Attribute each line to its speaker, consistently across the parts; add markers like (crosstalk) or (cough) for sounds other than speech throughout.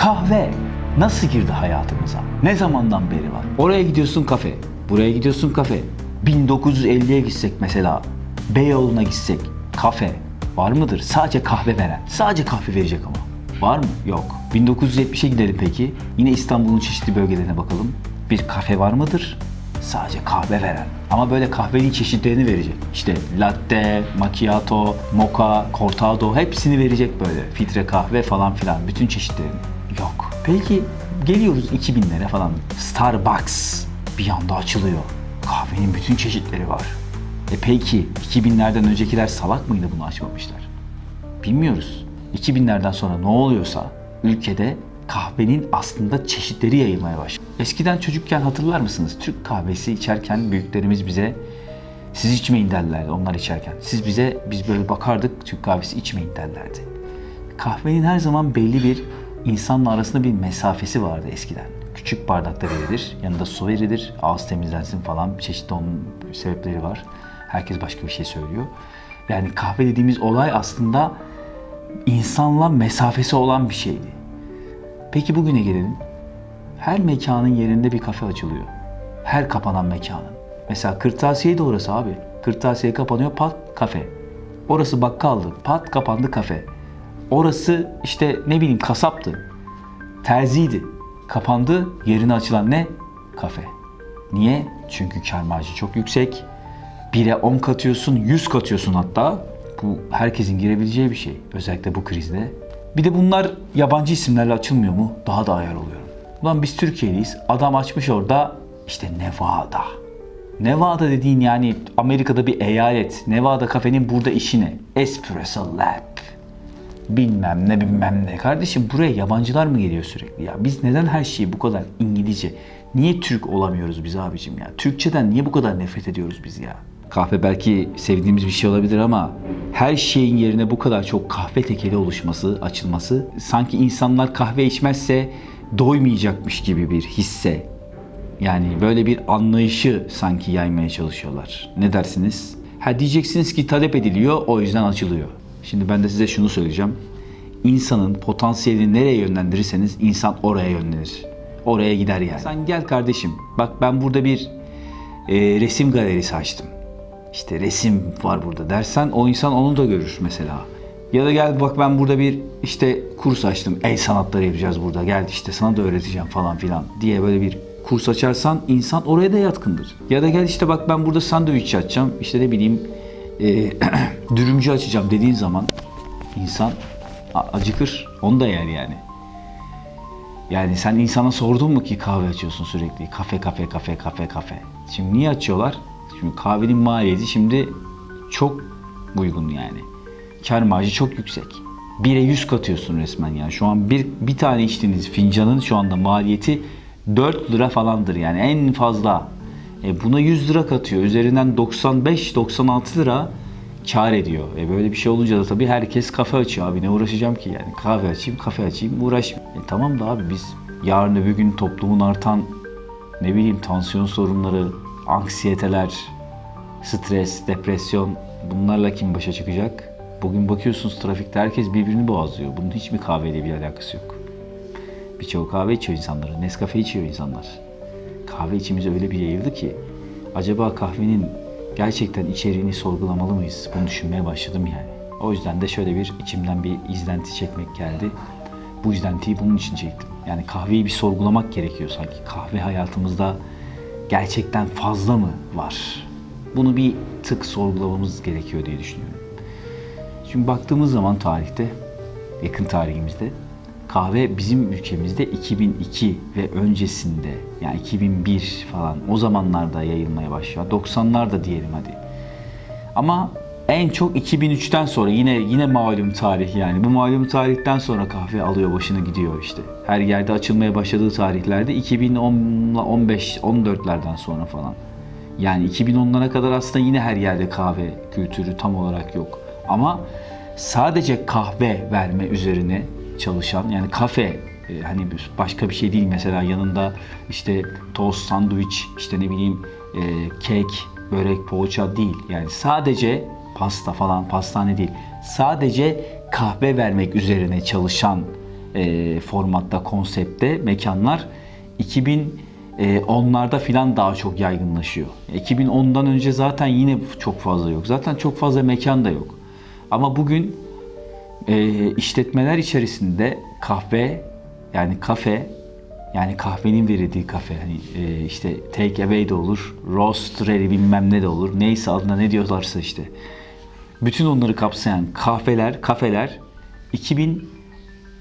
Speaker 1: Kahve nasıl girdi hayatımıza? Ne zamandan beri var? Oraya gidiyorsun kafe, buraya gidiyorsun kafe. 1950'ye gitsek mesela, Beyoğlu'na gitsek kafe var mıdır? Sadece kahve veren. Sadece kahve verecek ama. Var mı? Yok. 1970'e gidelim peki. Yine İstanbul'un çeşitli bölgelerine bakalım. Bir kafe var mıdır? Sadece kahve veren. Ama böyle kahvenin çeşitlerini verecek. İşte latte, macchiato, mocha, cortado hepsini verecek böyle. Filtre kahve falan filan bütün çeşitlerini. Peki geliyoruz 2000'lere falan. Starbucks bir anda açılıyor. Kahvenin bütün çeşitleri var. E peki 2000'lerden öncekiler salak mıydı bunu açmamışlar? Bilmiyoruz. 2000'lerden sonra ne oluyorsa ülkede kahvenin aslında çeşitleri yayılmaya başladı. Eskiden çocukken hatırlar mısınız? Türk kahvesi içerken büyüklerimiz bize siz içmeyin derlerdi onlar içerken. Siz bize biz böyle bakardık Türk kahvesi içmeyin derlerdi. Kahvenin her zaman belli bir insanla arasında bir mesafesi vardı eskiden. Küçük bardakta verilir, yanında su verilir, ağız temizlensin falan çeşitli onun sebepleri var. Herkes başka bir şey söylüyor. Yani kahve dediğimiz olay aslında insanla mesafesi olan bir şeydi. Peki bugüne gelelim. Her mekanın yerinde bir kafe açılıyor. Her kapanan mekanın. Mesela kırtasiye de orası abi. Kırtasiye kapanıyor pat kafe. Orası bakkaldı pat kapandı kafe. Orası işte ne bileyim kasaptı. Terziydi. Kapandı yerine açılan ne? Kafe. Niye? Çünkü kar marjı çok yüksek. 1'e 10 katıyorsun, 100 katıyorsun hatta. Bu herkesin girebileceği bir şey. Özellikle bu krizde. Bir de bunlar yabancı isimlerle açılmıyor mu? Daha da ayar oluyorum. Ulan biz Türkiye'liyiz. Adam açmış orada işte Nevada. Nevada dediğin yani Amerika'da bir eyalet. Nevada kafenin burada işi ne? Espresso Lab. Bilmem ne bilmem ne. Kardeşim buraya yabancılar mı geliyor sürekli ya? Biz neden her şeyi bu kadar İngilizce? Niye Türk olamıyoruz biz abicim ya? Türkçeden niye bu kadar nefret ediyoruz biz ya? Kahve belki sevdiğimiz bir şey olabilir ama her şeyin yerine bu kadar çok kahve tekeli oluşması, açılması sanki insanlar kahve içmezse doymayacakmış gibi bir hisse. Yani böyle bir anlayışı sanki yaymaya çalışıyorlar. Ne dersiniz? Ha diyeceksiniz ki talep ediliyor o yüzden açılıyor. Şimdi ben de size şunu söyleyeceğim. İnsanın potansiyelini nereye yönlendirirseniz insan oraya yönlenir. Oraya gider yani. Sen gel kardeşim. Bak ben burada bir e, resim galerisi açtım. İşte resim var burada dersen o insan onu da görür mesela. Ya da gel bak ben burada bir işte kurs açtım. El sanatları yapacağız burada. Gel işte sana da öğreteceğim falan filan diye böyle bir kurs açarsan insan oraya da yatkındır. Ya da gel işte bak ben burada sandviç açacağım. İşte ne bileyim e, (clears throat) dürümcü açacağım dediğin zaman insan acıkır. Onu da yer yani. Yani sen insana sordun mu ki kahve açıyorsun sürekli? Kafe, kafe, kafe, kafe, kafe. Şimdi niye açıyorlar? Şimdi kahvenin maliyeti şimdi çok uygun yani. Kar marjı çok yüksek. 1'e 100 katıyorsun resmen yani. Şu an bir, bir tane içtiğiniz fincanın şu anda maliyeti 4 lira falandır yani en fazla. E buna 100 lira katıyor. Üzerinden 95-96 lira kar ediyor. E böyle bir şey olunca da tabii herkes kafe açıyor abi. Ne uğraşacağım ki yani? Kahve açayım, kafe açayım, uğraşmayayım. E tamam da abi biz yarın öbür gün toplumun artan ne bileyim tansiyon sorunları, anksiyeteler, stres, depresyon bunlarla kim başa çıkacak? Bugün bakıyorsunuz trafikte herkes birbirini boğazlıyor. Bunun hiç mi kahveyle bir alakası yok? Birçoğu kahve içiyor insanları. Nescafe içiyor insanlar. Kahve içimiz öyle bir yayıldı ki acaba kahvenin gerçekten içeriğini sorgulamalı mıyız? Bunu düşünmeye başladım yani. O yüzden de şöyle bir içimden bir izlenti çekmek geldi. Bu izlentiyi bunun için çektim. Yani kahveyi bir sorgulamak gerekiyor sanki. Kahve hayatımızda gerçekten fazla mı var? Bunu bir tık sorgulamamız gerekiyor diye düşünüyorum. Şimdi baktığımız zaman tarihte, yakın tarihimizde kahve bizim ülkemizde 2002 ve öncesinde yani 2001 falan o zamanlarda yayılmaya başlıyor. 90'larda diyelim hadi. Ama en çok 2003'ten sonra yine yine malum tarih yani. Bu malum tarihten sonra kahve alıyor başını gidiyor işte. Her yerde açılmaya başladığı tarihlerde 2010 ile 15 14'lerden sonra falan. Yani 2010'lara kadar aslında yine her yerde kahve kültürü tam olarak yok. Ama sadece kahve verme üzerine çalışan yani kafe e, hani başka bir şey değil mesela yanında işte tost, sandviç, işte ne bileyim e, kek, börek, poğaça değil. Yani sadece pasta falan pastane değil. Sadece kahve vermek üzerine çalışan e, formatta, konsepte mekanlar 2010'larda filan daha çok yaygınlaşıyor. 2010'dan önce zaten yine çok fazla yok. Zaten çok fazla mekan da yok. Ama bugün e, işletmeler içerisinde kahve yani kafe yani kahvenin verildiği kafe hani e, işte take away de olur, roast bilmem ne de olur. Neyse adına ne diyorlarsa işte. Bütün onları kapsayan kahveler, kafeler 2000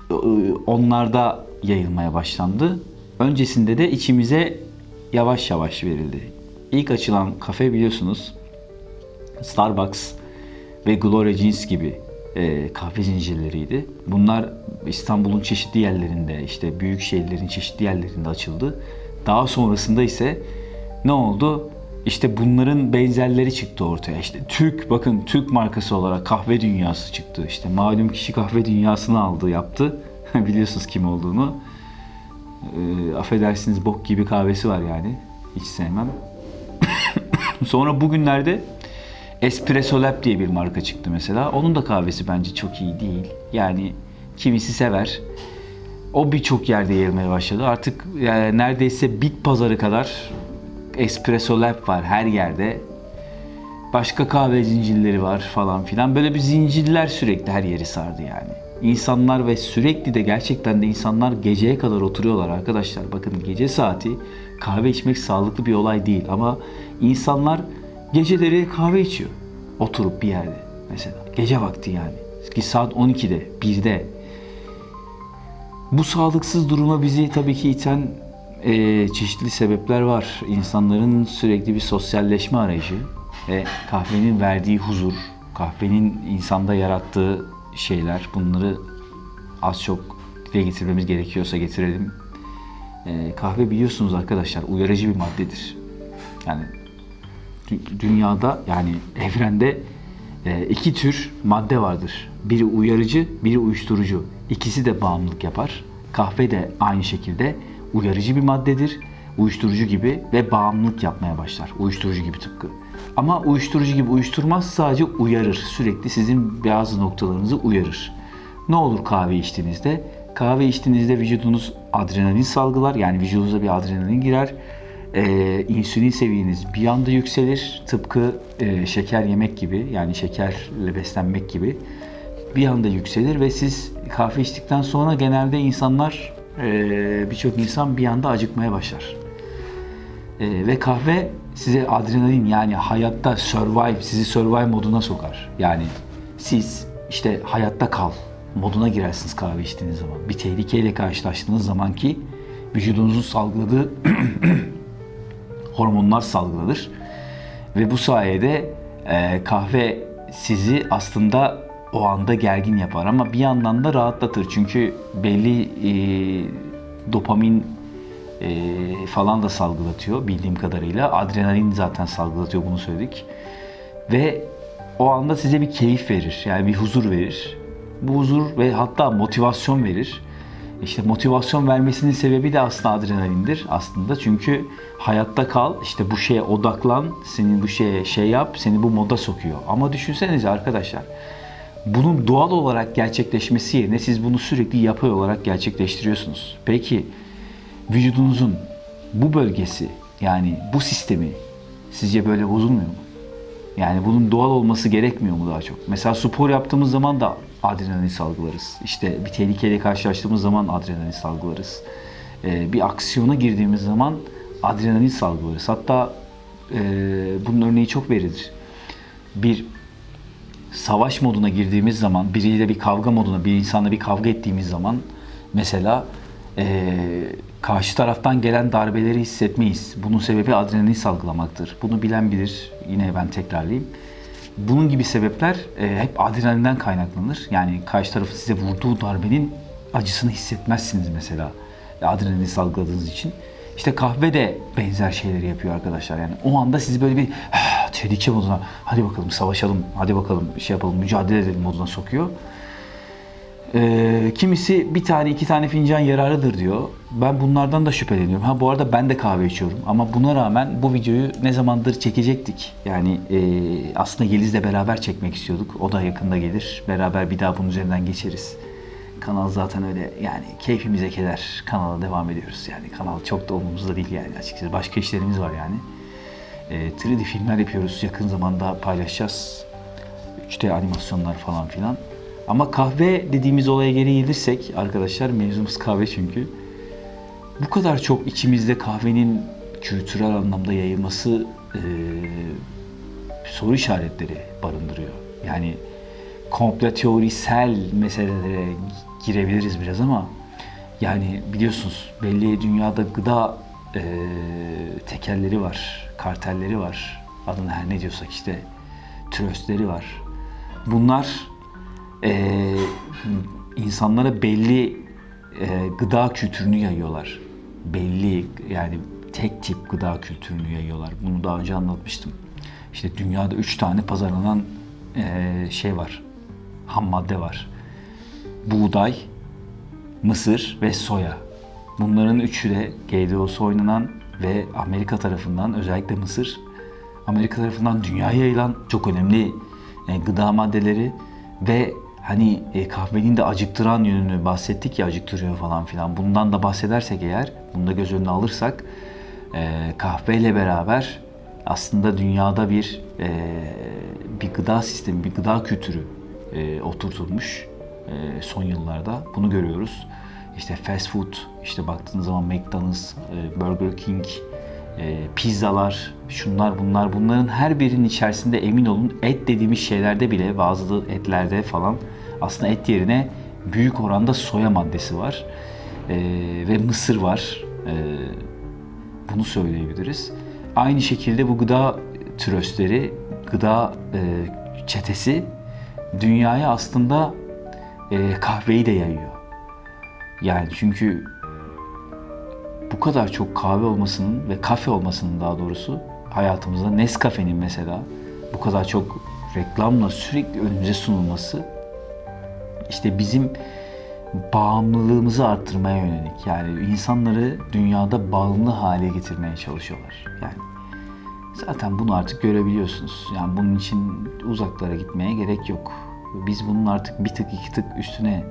Speaker 1: e, onlarda yayılmaya başlandı. Öncesinde de içimize yavaş yavaş verildi. İlk açılan kafe biliyorsunuz Starbucks ve Gloria Jeans gibi e, kahve zincirleriydi. Bunlar İstanbul'un çeşitli yerlerinde, işte büyük şehirlerin çeşitli yerlerinde açıldı. Daha sonrasında ise ne oldu? İşte bunların benzerleri çıktı ortaya. İşte Türk, bakın Türk markası olarak kahve dünyası çıktı. İşte malum kişi kahve dünyasını aldı, yaptı. (laughs) Biliyorsunuz kim olduğunu. E, affedersiniz bok gibi kahvesi var yani. Hiç sevmem. (coughs) Sonra bugünlerde Espresso Lab diye bir marka çıktı mesela. Onun da kahvesi bence çok iyi değil. Yani kimisi sever. O birçok yerde yayılmaya başladı. Artık yani neredeyse bit pazarı kadar Espresso Lab var her yerde. Başka kahve zincirleri var falan filan. Böyle bir zincirler sürekli her yeri sardı yani. İnsanlar ve sürekli de gerçekten de insanlar geceye kadar oturuyorlar arkadaşlar. Bakın gece saati kahve içmek sağlıklı bir olay değil ama insanlar geceleri kahve içiyor. Oturup bir yerde mesela. Gece vakti yani. Ki saat 12'de, 1'de. Bu sağlıksız duruma bizi tabii ki iten e, çeşitli sebepler var. İnsanların sürekli bir sosyalleşme arayışı ve kahvenin verdiği huzur, kahvenin insanda yarattığı şeyler bunları az çok dile getirmemiz gerekiyorsa getirelim. E, kahve biliyorsunuz arkadaşlar uyarıcı bir maddedir. Yani dünyada yani evrende e, iki tür madde vardır. Biri uyarıcı, biri uyuşturucu. İkisi de bağımlılık yapar. Kahve de aynı şekilde uyarıcı bir maddedir. Uyuşturucu gibi ve bağımlılık yapmaya başlar. Uyuşturucu gibi tıpkı. Ama uyuşturucu gibi uyuşturmaz sadece uyarır. Sürekli sizin bazı noktalarınızı uyarır. Ne olur kahve içtiğinizde? Kahve içtiğinizde vücudunuz adrenalin salgılar. Yani vücudunuza bir adrenalin girer. Ee, insülin seviyeniz bir anda yükselir. Tıpkı e, şeker yemek gibi yani şekerle beslenmek gibi bir anda yükselir ve siz kahve içtikten sonra genelde insanlar e, birçok insan bir anda acıkmaya başlar. E, ve kahve size adrenalin yani hayatta survive, sizi survive moduna sokar. Yani siz işte hayatta kal moduna girersiniz kahve içtiğiniz zaman. Bir tehlikeyle karşılaştığınız zaman ki vücudunuzun salgıladığı (clears throat) hormonlar salgılanır. Ve bu sayede e, kahve sizi aslında o anda gergin yapar ama bir yandan da rahatlatır. Çünkü belli e, dopamin e, falan da salgılatıyor bildiğim kadarıyla. Adrenalin zaten salgılatıyor bunu söyledik. Ve o anda size bir keyif verir. Yani bir huzur verir. Bu huzur ve hatta motivasyon verir. İşte motivasyon vermesinin sebebi de aslında adrenalindir aslında. Çünkü hayatta kal, işte bu şeye odaklan, senin bu şeye şey yap, seni bu moda sokuyor. Ama düşünsenize arkadaşlar, bunun doğal olarak gerçekleşmesi yerine siz bunu sürekli yapay olarak gerçekleştiriyorsunuz. Peki vücudunuzun bu bölgesi yani bu sistemi sizce böyle bozulmuyor mu? Yani bunun doğal olması gerekmiyor mu daha çok? Mesela spor yaptığımız zaman da adrenalin salgılarız. İşte bir tehlikeyle karşılaştığımız zaman adrenalin salgılarız. Ee, bir aksiyona girdiğimiz zaman adrenalin salgılarız. Hatta e, bunun örneği çok verilir. Bir savaş moduna girdiğimiz zaman, biriyle bir kavga moduna, bir insanla bir kavga ettiğimiz zaman mesela e, karşı taraftan gelen darbeleri hissetmeyiz. Bunun sebebi adrenalin salgılamaktır. Bunu bilen bilir. Yine ben tekrarlayayım. Bunun gibi sebepler e, hep adrenalinden kaynaklanır. Yani karşı tarafı size vurduğu darbenin acısını hissetmezsiniz mesela. Adrenalin salgıladığınız için. İşte kahve de benzer şeyleri yapıyor arkadaşlar. Yani o anda sizi böyle bir "Ah, tehlike moduna, hadi bakalım savaşalım, hadi bakalım şey yapalım, mücadele edelim moduna sokuyor. Ee, kimisi bir tane iki tane fincan yararlıdır diyor. Ben bunlardan da şüpheleniyorum. Ha bu arada ben de kahve içiyorum. Ama buna rağmen bu videoyu ne zamandır çekecektik. Yani e, aslında Yeliz'le beraber çekmek istiyorduk. O da yakında gelir. Beraber bir daha bunun üzerinden geçeriz. Kanal zaten öyle yani keyfimize keder. Kanala devam ediyoruz. Yani kanal çok da umurumuzda değil yani açıkçası. Başka işlerimiz var yani. E, 3D filmler yapıyoruz. Yakın zamanda paylaşacağız. 3D animasyonlar falan filan. Ama kahve dediğimiz olaya geri gelirsek arkadaşlar mevzumuz kahve çünkü. Bu kadar çok içimizde kahvenin kültürel anlamda yayılması e, soru işaretleri barındırıyor. Yani komple teorisel meselelere girebiliriz biraz ama yani biliyorsunuz belli dünyada gıda e, tekelleri var, kartelleri var. Adını her ne diyorsak işte tröstleri var. Bunlar e, insanlara belli e, gıda kültürünü yayıyorlar. Belli yani tek tip gıda kültürünü yayıyorlar. Bunu daha önce anlatmıştım. İşte dünyada üç tane pazarlanan e, şey var. Ham madde var. Buğday, mısır ve soya. Bunların üçü de GDO'su oynanan ve Amerika tarafından özellikle mısır Amerika tarafından dünyaya yayılan çok önemli e, gıda maddeleri ve hani e, kahvenin de acıktıran yönünü bahsettik ya acıktırıyor falan filan. Bundan da bahsedersek eğer, bunu da göz önüne alırsak e, kahveyle beraber aslında dünyada bir e, bir gıda sistemi, bir gıda kültürü e, oturtulmuş e, son yıllarda. Bunu görüyoruz. İşte fast food, işte baktığınız zaman McDonald's, e, Burger King, e, pizzalar, şunlar bunlar bunların her birinin içerisinde emin olun et dediğimiz şeylerde bile bazı etlerde falan aslında et yerine büyük oranda soya maddesi var E, ve mısır var. E, bunu söyleyebiliriz. Aynı şekilde bu gıda tröstleri, gıda e, çetesi dünyaya aslında e, kahveyi de yayıyor. Yani çünkü bu kadar çok kahve olmasının ve kafe olmasının daha doğrusu hayatımızda Nescafe'nin mesela bu kadar çok reklamla sürekli önümüze sunulması işte bizim bağımlılığımızı arttırmaya yönelik. Yani insanları dünyada bağımlı hale getirmeye çalışıyorlar. Yani zaten bunu artık görebiliyorsunuz. Yani bunun için uzaklara gitmeye gerek yok. Biz bunun artık bir tık iki tık üstüne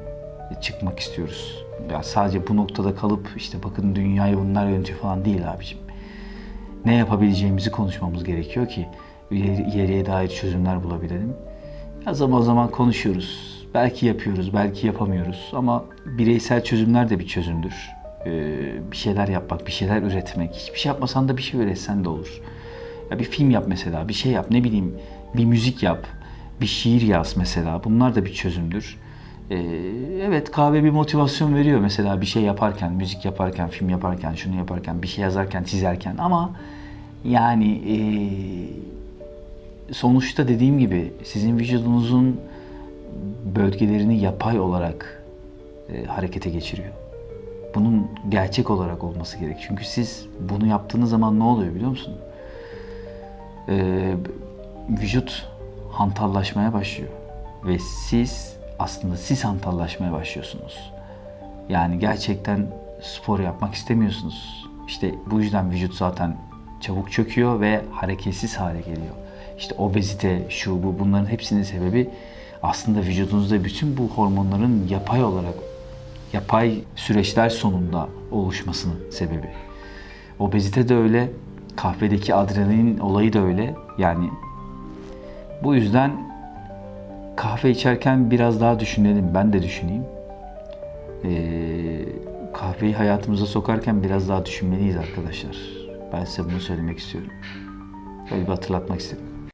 Speaker 1: çıkmak istiyoruz. Ya sadece bu noktada kalıp işte bakın dünyayı bunlar yönetiyor falan değil abicim. Ne yapabileceğimizi konuşmamız gerekiyor ki ileriye dair çözümler bulabilelim. Ya zaman zaman konuşuyoruz. Belki yapıyoruz, belki yapamıyoruz ama bireysel çözümler de bir çözümdür. Ee, bir şeyler yapmak, bir şeyler üretmek. Hiçbir şey yapmasan da bir şey üretsen de olur. Ya bir film yap mesela, bir şey yap, ne bileyim bir müzik yap, bir şiir yaz mesela. Bunlar da bir çözümdür. Ee, evet kahve bir motivasyon veriyor mesela bir şey yaparken, müzik yaparken, film yaparken, şunu yaparken, bir şey yazarken, çizerken ama yani ee, sonuçta dediğim gibi sizin vücudunuzun bölgelerini yapay olarak e, harekete geçiriyor. Bunun gerçek olarak olması gerek. Çünkü siz bunu yaptığınız zaman ne oluyor biliyor musun? Ee, vücut hantallaşmaya başlıyor. Ve siz aslında siz hantallaşmaya başlıyorsunuz. Yani gerçekten spor yapmak istemiyorsunuz. İşte bu yüzden vücut zaten çabuk çöküyor ve hareketsiz hale geliyor. İşte obezite, şu bu bunların hepsinin sebebi aslında vücudunuzda bütün bu hormonların yapay olarak yapay süreçler sonunda oluşmasının sebebi. Obezite de öyle, kahvedeki adrenalin olayı da öyle. Yani bu yüzden kahve içerken biraz daha düşünelim. Ben de düşüneyim. Ee, kahveyi hayatımıza sokarken biraz daha düşünmeliyiz arkadaşlar. Ben size bunu söylemek istiyorum. Böyle bir hatırlatmak istedim.